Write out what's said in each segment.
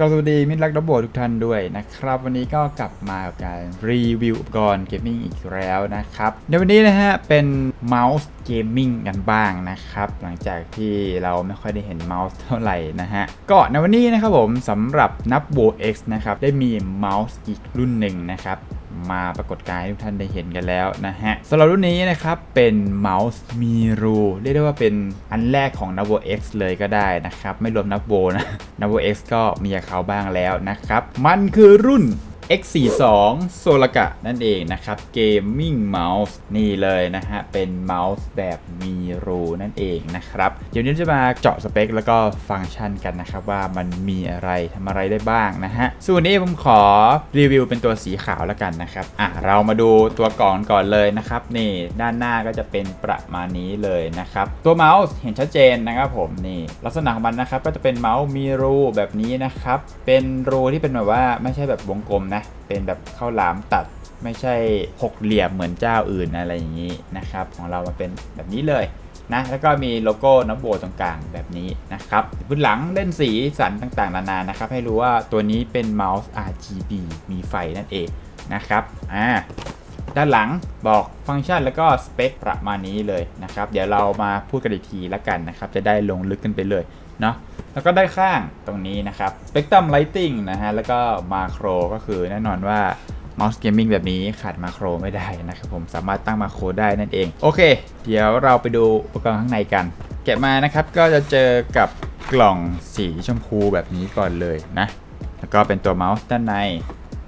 ก็สวัสดีมิตรรักดับโบทุกท่านด้วยนะครับ วันนี้ก็กลับมากับการรีวิวอุปกรณ์เกมมิ่งอีกแล้วนะครับ ในวันนี้นะฮะเป็นเมาส์เกมมิ่งกันบ้างนะครับ หลังจากที่เราไม่ค่อยได้เห็นเมาส์เท่าไหร่นะฮะ ก็ในวันนี้นะครับผมสำหรับนับโบ X นะครับ ได้มีเมาส์อีกรุ่นหนึ่งนะครับมาปรากฏกายให้ทุกท่านได้เห็นกันแล้วนะฮะสำหรับรุ่นนี้นะครับเป็นเมาส์มีรูเรียกได้ว่าเป็นอันแรกของ n a v o X เลยก็ได้นะครับ ไม่รวม n a v o นะ n a v o X ก็มีกับเขาบ้างแล้วนะครับ มันคือรุ่น X42 โซลกะนั่นเองนะครับเกมมิ่งเมาส์นี่เลยนะฮะ เป็นเมาส์แบบมีรูนั่นเองนะครับ เดี๋ยวนี้จะมาเจาะสเปค แล้วก็ฟังก์ชันกันนะครับ ว่ามันมีอะไรทำอะไรได้บ้างนะฮะ ส่วนนี้ผมขอรีวิวเป็นตัวสีขาวแล้วกันนะครับ อะ เรามาดูตัวกล่องก่อนเลยนะครับ นี่ด้านหน้าก็จะเป็นประมาณนี้เลยนะครับ ตัวเมาส์เห็นชัดเจนนะครับผมนี่ลักษณะของมันนะครับก็จะเป็นเมาส์มีรูแบบนี้นะครับเป็นรูที่เป็นแบบว่าไม่ใช่แบบวงกลมนะเป็นแบบข้าวหลามตัดไม่ใช่หกเหลี่ยมเหมือนเจ้าอื่นอะไรอย่างนี้นะครับ ของเรามาเป็นแบบนี้เลยนะ แล้วก็มีโลโก้น้ำโบตรงกลางแบบนี้นะครับพื้นหลังเล่นสีสันต่างๆนานานะครับ ให้รู้ว่าตัวนี้เป็นเมาส์ RGB มีไฟนั่นเองนะครับ อ่า ด้านหลังบอกฟังก์ชันแล้วก็สเปคประมาณนี้เลยนะครับ เดี๋ยวเรามาพูดกันอีกทีละกันนะครับ จะได้ลงลึกกันไปเลยเนาะแล้วก็ด้านข้างตรงนี้นะครับ Spectrum Lighting นะฮะแล้วก็มาโครก็คือแน่นอนว่า Mouse Gaming แบบนี้ขาดมาโครไม่ได้นะครับผมสามารถตั้งมาโครได้นั่นเอง โอเค เดี๋ยวเราไปดูอุปกรณ์ข้างในกัน แกะมานะครับก็จะเจอกับกล่องสีชมพูแบบนี้ก่อนเลยนะ แล้วก็เป็นตัวเมาส์ด้านใน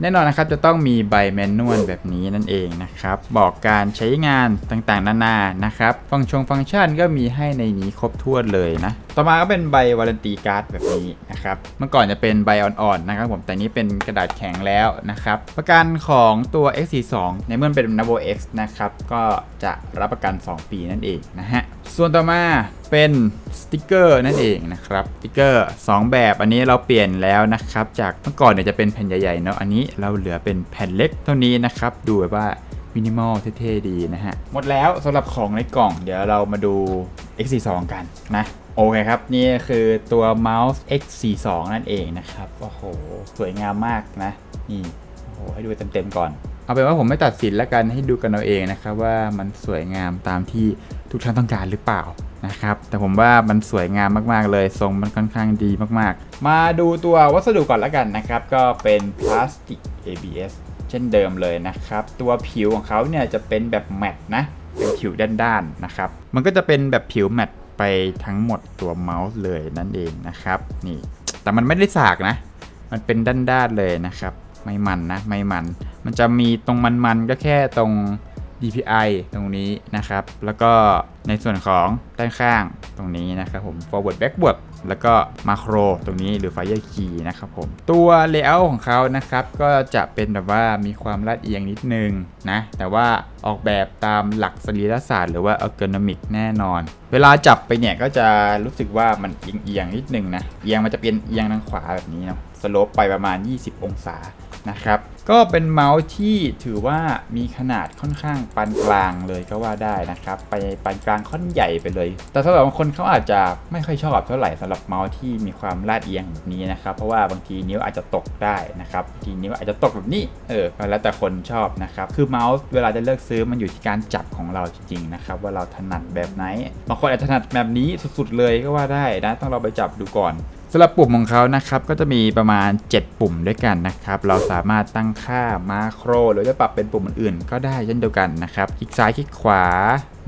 แน่นอนนะครับจะต้องมีใบแมนนวลแบบนี้นั่นเองนะครับ บอกการใช้งานต่างๆ นานานะครับ ฟังชงฟังก์ชันก็มีให้ในนี้ครบถ้วนเลยนะ ต่อมาก็เป็นใบวารันตีการ์ดแบบนี้นะครับ เมื่อก่อนจะเป็นใบอ่อนๆนะครับผมแต่นี้เป็นกระดาษแข็งแล้วนะครับ ประกันของตัว X42 ในเมื่อเป็น n a v o X นะครับ ก็จะรับประกัน 2 ปีนั่นเองนะฮะ ส่วนต่อมาเป็นสติกเกอร์นั่นเองนะครับสติกเกอร์ 2 แบบอันนี้เราเปลี่ยนแล้วนะครับ จากเมื่อก่อนเนี่ยจะเป็นแผ่นใหญ่ๆเนาะอันนี้เราเหลือเป็นแผ่นเล็กเท่านี้นะครับ ดูว่ามินิมอลเท่ๆดีนะฮะ หมดแล้วสำหรับของในกล่องเดี๋ยวเรามาดู X42 กันนะ โอเคครับ นี่คือตัวเมาส์ X42 นั่นเองนะครับ โอ้โห สวยงามมากนะ นี่ โอ้โห ให้ดูเต็มๆก่อน เอาเป็นว่าผมไม่ตัดสินแล้วกันให้ดูกันเอาเองนะครับ ว่ามันสวยงามตามที่ทุกท่านต้องการหรือเปล่านะครับ แต่ผมว่ามันสวยงามมากๆเลย ทรงมันค่อนข้างดีมากๆ มาดูตัววัสดุก่อนแล้วกันนะครับ ก็เป็นพลาสติก ABS เช่นเดิมเลยนะครับ ตัวผิวของเขาเนี่ยจะเป็นแบบแมตต์นะ เป็นผิวด้านๆนะครับ มันก็จะเป็นแบบผิวแมตต์ ไปทั้งหมดตัวเมาส์เลยนั่นเองนะครับนี่แต่มันไม่ได้สากนะ มันเป็นด้านๆเลยนะครับ ไม่มันนะไม่มัน มันจะมีตรงมันๆก็แค่ตรง DPI ตรงนี้นะครับ แล้วก็ในส่วนของด้านข้างตรงนี้นะครับผม forward backward แล้วก็มาโครตรงนี้หรือ fire key นะครับผม ตัว layout ของเขานะครับ ก็จะเป็นแบบว่ามีความลาดเอียงนิดนึงนะ แต่ว่าออกแบบตามหลักสรีรศาสตร์หรือว่า ergonomic แน่นอน เวลาจับไปเนี่ยก็จะรู้สึกว่ามันเอียงๆนิดนึงนะ เอียงมันจะเป็นเอียงทางขวาแบบนี้เนาะสโลปไปประมาณ 20 องศา นะครับ ก็เป็นเมาส์ที่ถือว่ามีขนาดค่อนข้างปานกลางเลยก็ว่าได้นะครับ ไปปานกลางค่อนใหญ่ไปเลย แต่สำหรับบางคนเขาอาจจะไม่ค่อยชอบเท่าไหร่สำหรับเมาส์ที่มีความลาดเอียงแบบนี้นะครับ เพราะว่าบางทีนิ้วอาจจะตกได้นะครับบางทีนิ้วอาจจะตกแบบนี้เออแล้วแต่คนชอบนะครับ คือเมาส์เวลาจะเลือกซื้อมันอยู่ที่การจับของเราจริงๆนะครับว่าเราถนัดแบบไหนบางคนอาจจะถนัดแบบนี้สุดๆเลยก็ว่าได้นะต้องเราไปจับดูก่อน สำหรับปุ่มของเขานะครับก็จะมีประมาณ 7 ปุ่มด้วยกันนะครับ เราสามารถตั้งค่ามาโคร หรือจะปรับเป็นปุ่มอื่นๆ ก็ได้เช่นเดียวกันนะครับคลิกซ้ายคลิกขวา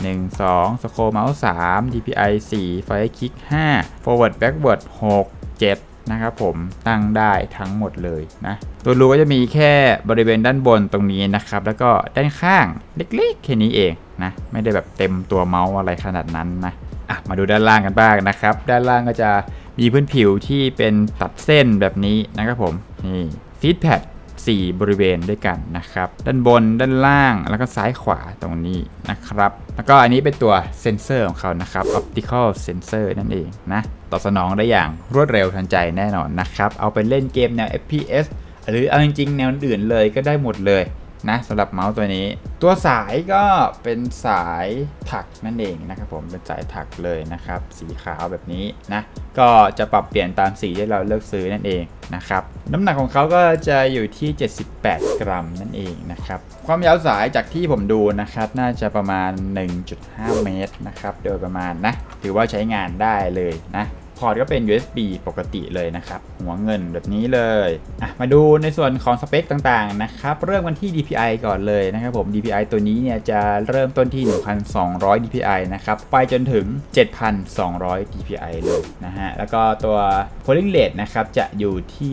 1 2 สโคเมาส์3 DPI 4 ไฟคลิก 5 forward backward 6 7 นะครับผมตั้งได้ทั้งหมดเลยนะตัวรูก็จะมีแค่บริเวณด้านบนตรงนี้นะครับ แล้วก็ด้านข้างเล็กๆแค่นี้เองนะไม่ได้แบบเต็มตัวเมาส์อะไรขนาดนั้นนะอะมาดูด้านล่างกันบ้างนะครับ ด้านล่างก็จะ มีพื้นผิวที่เป็นตัดเส้นแบบนี้นะครับผม นี่ฟีดแพด4 บริเวณด้วยกันนะครับ ด้านบนด้านล่างแล้วก็ซ้ายขวาตรงนี้นะครับ แล้วก็อันนี้เป็นตัวเซนเซอร์ของเขานะครับ optical sensor นั่นเองนะ ตอบสนองได้อย่างรวดเร็วทันใจแน่นอนนะครับ เอาไปเล่นเกมแนว FPS หรือเอาจริงๆ แนวอื่นเลยก็ได้หมดเลย นะสำหรับเมาส์ตัวนี้ ตัวสายก็เป็นสายถักนั่นเองนะครับผมเป็นสายถักเลยนะครับ สีขาวแบบนี้นะก็จะปรับเปลี่ยนตามสีที่เราเลือกซื้อนั่นเองนะครับน้ำหนักของเขาก็จะอยู่ที่ 78 กรัมนั่นเองนะครับความยาวสายจากที่ผมดูนะครับ น่าจะประมาณ 1.5 เมตรนะครับโดยประมาณนะถือว่าใช้งานได้เลยนะพอร์ตก็เป็น USB ปกติเลยนะครับ หัวเงินแบบนี้เลยอะมาดูในส่วนของสเปคต่างๆนะครับ เริ่มกันที่ DPI ก่อนเลยนะครับผม DPI ตัวนี้เนี่ยจะเริ่มต้นที่ 1,200 DPI นะครับ ไปจนถึง 7,200 DPI เลยนะฮะ แล้วก็ตัว polling rate นะครับ จะอยู่ที่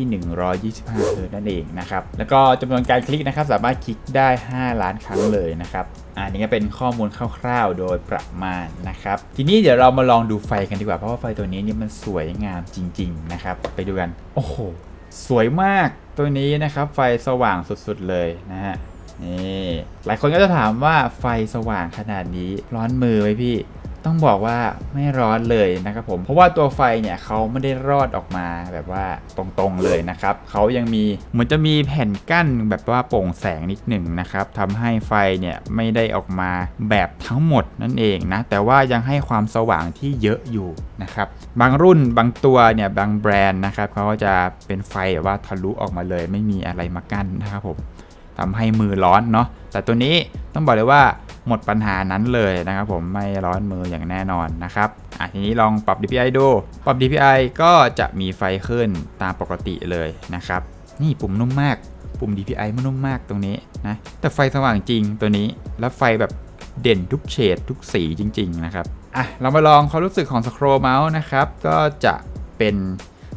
125 Hz นั่นเองนะครับ แล้วก็จำนวนการคลิกนะครับ สามารถคลิกได้ 5 ล้านครั้งเลยนะครับอันนี้ก็เป็นข้อมูลคร่าวๆ โดยประมาณนะครับ ทีนี้เดี๋ยวเรามาลองดูไฟกันดีกว่า เพราะว่าไฟตัวนี้นี่มันสวยงามจริง ๆ นะครับ ไปดูกันโอ้โห สวยมากตัวนี้นะครับ ไฟสว่างสุดๆเลยนะฮะนี่หลายคนก็จะถามว่าไฟสว่างขนาดนี้ร้อนมือไหมพี่ ต้องบอกว่าไม่ร้อนเลยนะครับผม เพราะว่าตัวไฟเนี่ยเขาไม่ได้รอดออกมาแบบว่าตรงๆเลยนะครับเขายังมีเหมือนจะมีแผ่นกั้นแบบว่าโปร่งแสงนิดหนึ่งนะครับทำให้ไฟเนี่ยไม่ได้ออกมาแบบทั้งหมดนั่นเองนะ แต่ว่ายังให้ความสว่างที่เยอะอยู่นะครับบางรุ่นบางตัวเนี่ยบางแบรนด์นะครับเขาก็จะเป็นไฟแบบว่าทะลุออกมาเลย ไม่มีอะไรมากั้นนะครับผมทำให้มือร้อนเนาะแต่ตัวนี้ต้องบอกเลยว่า หมดปัญหานั้นเลยนะครับผมไม่ร้อนมืออย่างแน่นอนนะครับอะทีนี้ลองปรับ DPI ดู ปรับ DPI ก็จะมีไฟขึ้นตามปกติเลยนะครับ นี่ปุ่มนุ่มมาก ปุ่ม DPI มันนุ่มมากตรงนี้นะ แต่ไฟสว่างจริงตัวนี้ แล้วไฟแบบเด่นทุกเฉดทุกสีจริง ๆ นะครับ อะ เรามาลองความรู้สึกของสคร l เมาส์นะครับ ก็จะเป็น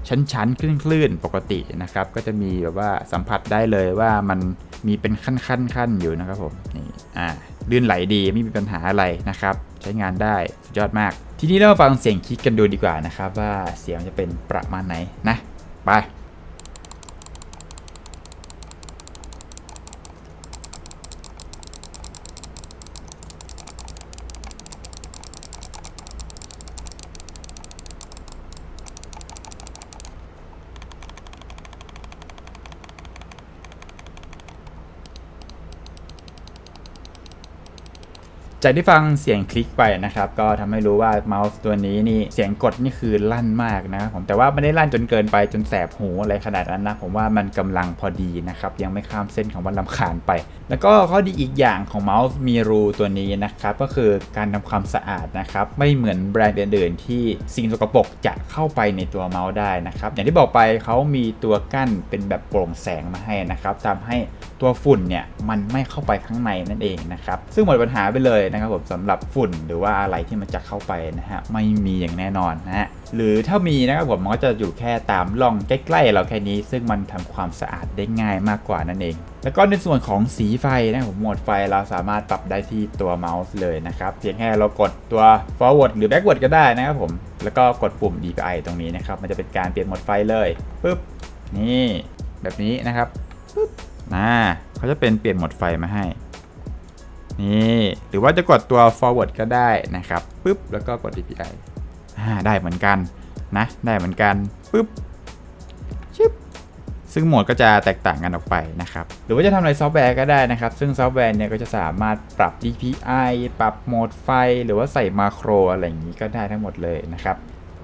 ชั้นๆ คลื่นๆ ปกตินะครับ ก็จะมีแบบว่าสัมผัสได้เลยว่ามันมีเป็นขั้นๆๆอยู่นะครับผม นี่ อ่า ลื่นไหลดีไม่มีปัญหาอะไรนะครับ ใช้งานได้สุดยอดมาก ทีนี้เรามาฟังเสียงคลิกกันดูดีกว่านะครับ ว่าเสียงจะเป็นประมาณไหนนะ ไป จากที่ฟังเสียงคลิกไปนะครับ ก็ทำให้รู้ว่าเมาส์ตัวนี้นี่เสียงกดนี่คือลั่นมากนะครับผมแต่ว่าไม่ได้ลั่นจนเกินไปจนแสบหูอะไรขนาดนั้นนะ ผมว่ามันกำลังพอดีนะครับ ยังไม่ข้ามเส้นของวันลำคาญไป แล้วก็ข้อดีอีกอย่างของเมาส์มีรูตัวนี้นะครับ ก็คือการทำความสะอาดนะครับ ไม่เหมือนแบรนด์อื่นๆที่สิ่งสกปรกจะเข้าไปในตัวเมาส์ได้นะครับ อย่างที่บอกไปเขามีตัวกั้นเป็นแบบโปร่งแสงมาให้นะครับทำให้ ตัวฝุ่นเนี่ยมันไม่เข้าไปข้างในนั่นเองนะครับ ซึ่งหมดปัญหาไปเลยนะครับผมสำหรับฝุ่นหรือว่าอะไรที่มันจะเข้าไปนะฮะไม่มีอย่างแน่นอนนะฮะหรือถ้ามีนะครับผมมันก็จะอยู่แค่ตามร่องใกล้ๆเราแค่นี้ ซึ่งมันทำความสะอาดได้ง่ายมากกว่านั่นเอง แล้วก็ในส่วนของสีไฟนะผมโหมดไฟเราสามารถปรับได้ที่ตัวเมาส์เลยนะครับเพียงแค่เรากดตัว forward หรือ backward ก็ได้นะครับผมแล้วก็กดปุ่ม DPI ตรงนี้นะครับมันจะเป็นการเปลี่ยนโหมดไฟเลยปึ๊บนี่แบบนี้นะครับปึ๊บ นะเขาจะเป็นเปลี่ยนโหมดไฟมาให้ นี่หรือว่าจะกดตัว forward ก็ได้นะครับปึ๊บแล้วก็กด DPI อ่าได้เหมือนกันนะได้เหมือนกันปึ๊บชึบซึ่งโหมดก็จะแตกต่างกันออกไปนะครับ หรือว่าจะทำอะไรซอฟต์แวร์ก็ได้นะครับ ซึ่งซอฟต์แวร์เนี่ยก็จะสามารถปรับ DPI ปรับโหมดไฟ หรือว่าใส่มาโครอะไรอย่างนี้ก็ได้ทั้งหมดเลยนะครับ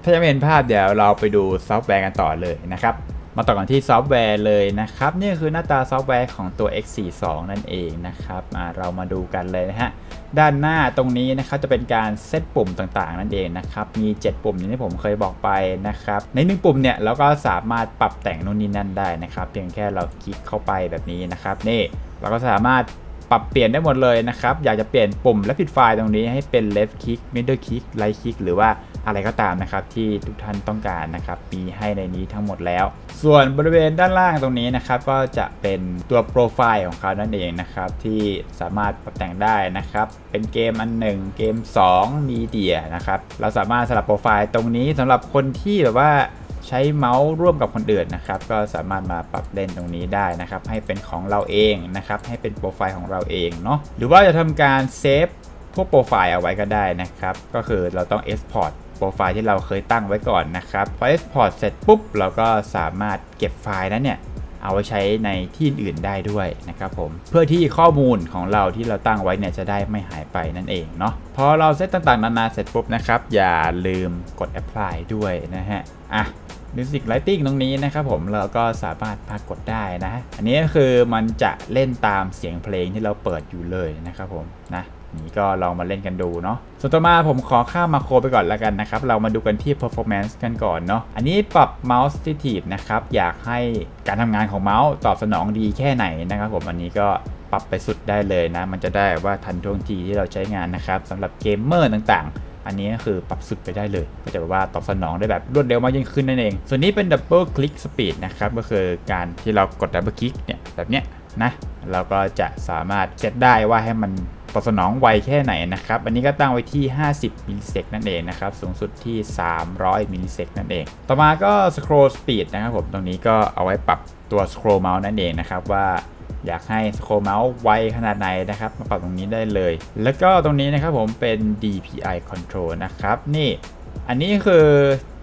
ถ้าจะไม่เห็นภาพเดี๋ยวเราไปดูซอฟต์แวร์กันต่อเลยนะครับ มาต่อกันที่ซอฟต์แวร์เลยนะครับ นี่คือหน้าตาซอฟต์แวร์ของตัว X42 นั่นเองนะครับมาเรามาดูกันเลยนะฮะ ด้านหน้าตรงนี้นะครับจะเป็นการเซตปุ่มต่างๆ นั่นเองนะครับ มี 7 ปุ่มอย่างที่ผมเคยบอกไปนะครับ ในหนึ่งปุ่มเนี่ยเราก็สามารถปรับแต่งนู่นนี่นั่นได้นะครับ เพียงแค่เราคลิกเข้าไปแบบนี้นะครับ นี่เราก็สามารถ ปรับเปลี่ยนได้หมดเลยนะครับ อยากจะเปลี่ยนปุ่มและผิดไฟล์ตรงนี้ให้เป็น left click middle click right click หรือว่าอะไรก็ตามนะครับ ที่ทุกท่านต้องการนะครับมีให้ในนี้ทั้งหมดแล้ว ส่วนบริเวณด้านล่างตรงนี้นะครับก็จะเป็นตัวโปรไฟล์ของเขานั่นเองนะครับที่สามารถปรับแต่งได้นะครับเป็นเกมอันหนึ่งเกม 2 มีเดียนะครับเราสามารถสลับโปรไฟล์ตรงนี้สำหรับคนที่แบบว่า ใช้เมาส์ร่วมกับคนอื่นนะครับ ก็สามารถมาปรับเล่นตรงนี้ได้นะครับ ให้เป็นของเราเองนะครับ ให้เป็นโปรไฟล์ของเราเองเนาะหรือว่าจะทำการเซฟพวกโปรไฟล์เอาไว้ก็ได้นะครับ ก็คือเราต้อง export โปรไฟล์ที่เราเคยตั้งไว้ก่อนนะครับพอ export เสร็จปุ๊บ เราก็สามารถเก็บไฟล์นั้นเนี่ยเอาไว้ใช้ในที่อื่นได้ด้วยนะครับผมเพื่อที่ข้อมูลของเราที่เราตั้งไว้เนี่ยจะได้ไม่หายไปนั่นเองเนาะพอเราเซตต่างๆนานาเสร็จปุ๊บนะครับ อย่าลืมกด apply ด้วยนะฮะอะ Music Lighting ตรงนี้นะครับผมเราก็สามารถพากดได้นะ อันนี้ก็คือมันจะเล่นตามเสียงเพลงที่เราเปิดอยู่เลยนะครับผมนะนี่ก็ลองมาเล่นกันดูเนาะ ส่วนต่อมาผมขอข้ามมาโครไปก่อนแล้วกันนะครับ เรามาดูกันที่ performance กันก่อนเนาะ อันนี้ปรับ mouse sensitive นะครับ อยากให้การทำงานของเมาส์ตอบสนองดีแค่ไหนนะครับผม อันนี้ก็ปรับไปสุดได้เลยนะ มันจะได้ว่าทันท่วงทีที่เราใช้งานนะครับสำหรับเกมเมอร์ต่างๆ อันนี้ก็คือปรับสุดไปได้เลย ก็จะแบบว่าตอบสนองได้แบบรวดเร็วมากยิ่งขึ้นนั่นเอง ส่วนนี้เป็น double click speed นะครับก็คือการที่เรากด double click เนี่ยแบบเนี้ยนะเราก็จะสามารถเซตได้ว่าให้มันตอบสนองไวแค่ไหนนะครับ อันนี้ก็ตั้งไว้ที่ 50มิลลิเซกนั่นเองนะครับ สูงสุดที่ 300มิลลิเซกนั่นเอง ต่อมาก็ scroll speed นะครับผม ตรงนี้ก็เอาไว้ปรับตัว scroll mouse นั่นเองนะครับว่า อยากให้สโคเมาส์ไวขนาดไหนนะครับมาปรับตรงนี้ได้เลย แล้วก็ตรงนี้นะครับผมเป็น DPI control นะครับนี่ อันนี้คือ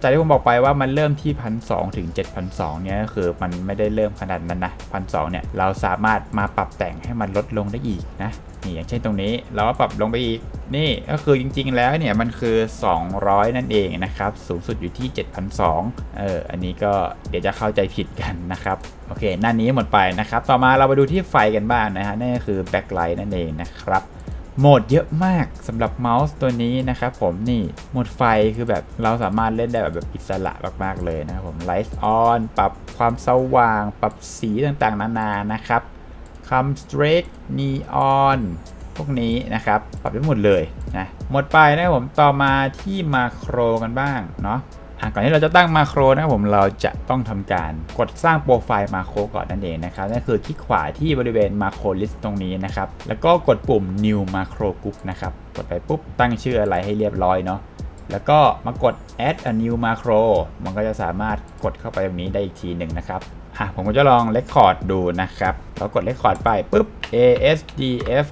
จากที่ผมบอกไปว่ามันเริ่มที่พันสถึง7,200เนี่ยคือมันไม่ได้เริ่มขนาดนั้นนะพันสเนี่ยเราสามารถมาปรับแต่งให้มันลดลงได้อีกนะนี่อย่างเช่นตรงนี้เราก็ปรับลงไปอีกนี่ก็คือจริงๆแล้วเนี่ยมันคือ 200 นั่นเองนะครับสูงสุดอยู่ที่7,200เอออันนี้ก็เดี๋ยวจะเข้าใจผิดกันนะครับโอเคหน้านี้หมดไปนะครับ ต่อมาเรามาดูที่ไฟกันบ้างนะฮะนั่นก็คือ backlight นั่นเองนะครับ โหมดเยอะมากสำหรับเมาส์ตัวนี้นะครับผมนี่โหมดไฟคือแบบเราสามารถเล่นได้แบบอิสระมากๆเลยนะครับผม Light on ปรับความสว่าง ปรับสีต่างๆ นานานะครับคำ straight neon พวกนี้นะครับ ปรับได้หมดเลยนะหมดไปนะครับผมต่อมาที่มาโครกันบ้างเนาะ ก่อนที่เราจะตั้งมาโครนะครับผมเราจะต้องทำการกดสร้างโปรไฟล์มาโครก่อนนั่นเองนะครับนั่นคือคลิกขวาที่บริเวณมาโครลิสต์ตรงนี้นะครับแล้วก็กดปุ่ม new macro group นะครับกดไปปุ๊บตั้งชื่ออะไรให้เรียบร้อยเนาะแล้วก็มากด add a new macro มันก็จะสามารถกดเข้าไปตรงนี้ได้อีกทีหนึ่งนะครับอะผมก็จะลอง record ดูนะครับเรากด record ไปปุ๊บ ASDF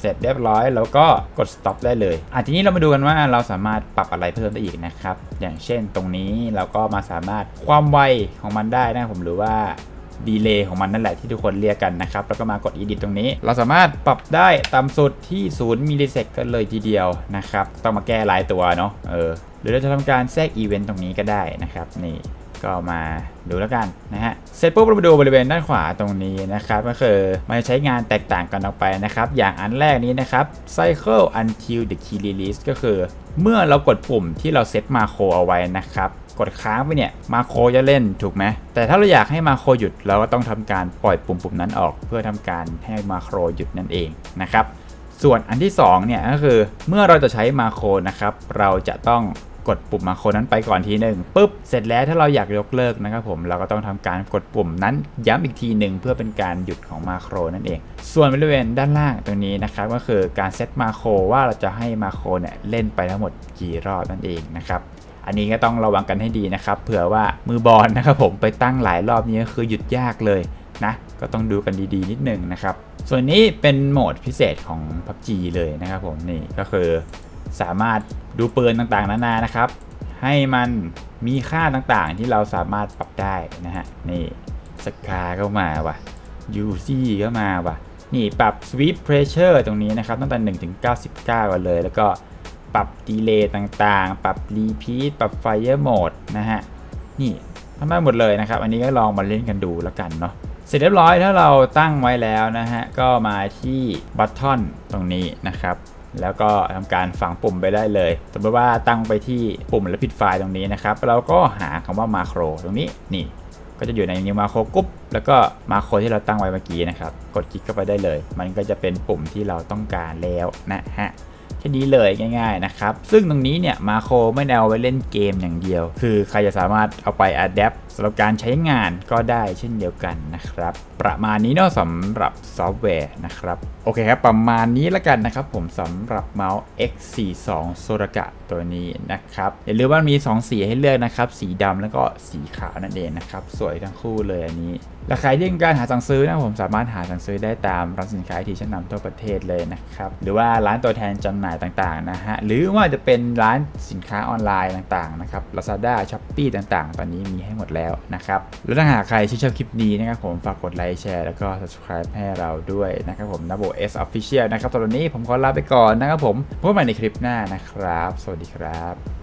เสร็จเรียบร้อย แล้วก็กด stop ได้เลยอะทีนี้เรามาดูกันว่าเราสามารถปรับอะไรเพิ่มได้อีกนะครับ อย่างเช่นตรงนี้เราก็มาสามารถความไวของมันได้นะผมหรือว่าดีเลย์ของมันนั่นแหละที่ทุกคนเรียกกันนะครับ แล้วก็มากด edit ตรงนี้ เราสามารถปรับได้ตามสุดที่ 0มิลลิเซกกันเลยทีเดียวนะครับ ต้องมาแก้หลายตัวเนาะเออหรือเราจะทำการแทรกอีเวนต์ตรงนี้ก็ได้นะครับนี่ ก็มาดูแล้วกันนะฮะ เสร็จปุ๊บเราไปดูบริเวณด้านขวาตรงนี้นะครับก็คือมันจะใช้งานแตกต่างกันออกไปนะครับ อย่างอันแรกนี้นะครับ cycle until the key release ก็คือ เมื่อเรากดปุ่มที่เราเซตมาโครเอาไว้นะครับกดค้างไปเนี่ยมาโครจะเล่นถูกไหมแต่ถ้าเราอยากให้มาโครหยุดเราก็ต้องทำการปล่อยปุ่มปุ่มนั้นออก เพื่อทำการให้มาโครหยุดนั่นเองนะครับส่วนอันที่2เนี่ยก็คือเมื่อเราจะใช้มาโครนะครับเราจะต้อง กดปุ่มมาโครนั้นไปก่อนทีหนึ่งปุ๊บเสร็จแล้วถ้าเราอยากยกเลิกนะครับผมเราก็ต้องทำการกดปุ่มนั้นย้ำอีกทีหนึ่งเพื่อเป็นการหยุดของมาโครนั่นเอง ส่วนบริเวณด้านล่างตรงนี้นะครับก็คือการเซตมาโครว่าเราจะให้มาโครเนี่ยเล่นไปทั้งหมดกี่รอบนั่นเองนะครับอันนี้ก็ต้องระวังกันให้ดีนะครับเผื่อว่ามือบอลนะครับผมไปตั้งหลายรอบนี้ก็คือหยุดยากเลยนะก็ต้องดูกันดีๆนิดนึงนะครับส่วนนี้เป็นโหมดพิเศษของ PUBG เลยนะครับผมนี่ก็คือ สามารถดูปืนต่างๆนานานะครับ ให้มันมีค่าต่างๆที่เราสามารถปรับได้นะฮะนี่สกาก็มาว่ะ UC ก็มาว่ะนี่ปรับ Sweep Pressure ตรงนี้นะครับตั้งแต่1ถึง99ก่อนเลย แล้วก็ปรับดีเลย์ต่างๆ ปรับ Repeat ปรับ Fire Mode นะฮะนี่ทำได้หมดเลยนะครับ อันนี้ก็ลองมาเล่นกันดูแล้วกันเนาะเสร็จเรียบร้อยถ้าเราตั้งไว้แล้วนะฮะก็มาที่บัตทอนตรงนี้นะครับ แล้วก็ทำการฝังปุ่มไปได้เลย สมมติว่าตั้งไปที่ปุ่มและผิดไฟล์ตรงนี้นะครับ เราก็หาคำว่ามาโครตรงนี้นี่ ก็จะอยู่ในนิวมาโครกรุ๊ปแล้วก็มาโครที่เราตั้งไว้เมื่อกี้นะครับ กดคลิกเข้าไปได้เลย มันก็จะเป็นปุ่มที่เราต้องการแล้วนะฮะแค่นี้เลยง่าย ๆ นะครับ ซึ่งตรงนี้เนี่ยมาโครไม่ได้เอาไว้เล่นเกมอย่างเดียว คือใครจะสามารถเอาไปอัดแอปำหรับการใช้งานก็ได้เช่นเดียวกันนะครับ ประมาณนี้เนาะสำหรับซอฟต์แวร์นะครับ โอเคครับ ประมาณนี้แล้วกันนะครับ ผมสำหรับเมาส์ X42 โซรกะตัวนี้นะครับอย่าลืมว่ามี 2 สีให้เลือกนะครับ สีดำแล้วก็สีขาวนั่นเองนะครับ สวยทั้งคู่เลยอันนี้และใครที่องการหาสั่งซื้อนะผมสามารถหาสั่งซื้อได้ตามร้านสินค้าที่ชั้นนำทั่วประเทศเลยนะครับหรือว่าร้านตัวแทนจำหน่ายต่างๆนะฮะหรือว่าจะเป็นร้านสินค้าออนไลน์ต่างๆนะครับ Lazada Shopee ต่างๆ ตอนนี้มีให้หมดแล้วแล้วนะครับ แล้วถ้าหากใครชื่นชอบคลิปนี้นะครับผมฝากกดไลค์แชร์แล้วก็ subscribe ให้เราด้วยนะครับผมนะโบเอสออฟิเชียลนะครับตอนนี้ผมขอลาไปก่อนนะครับผมพบกันใหม่ในคลิปหน้านะครับ สวัสดีครับ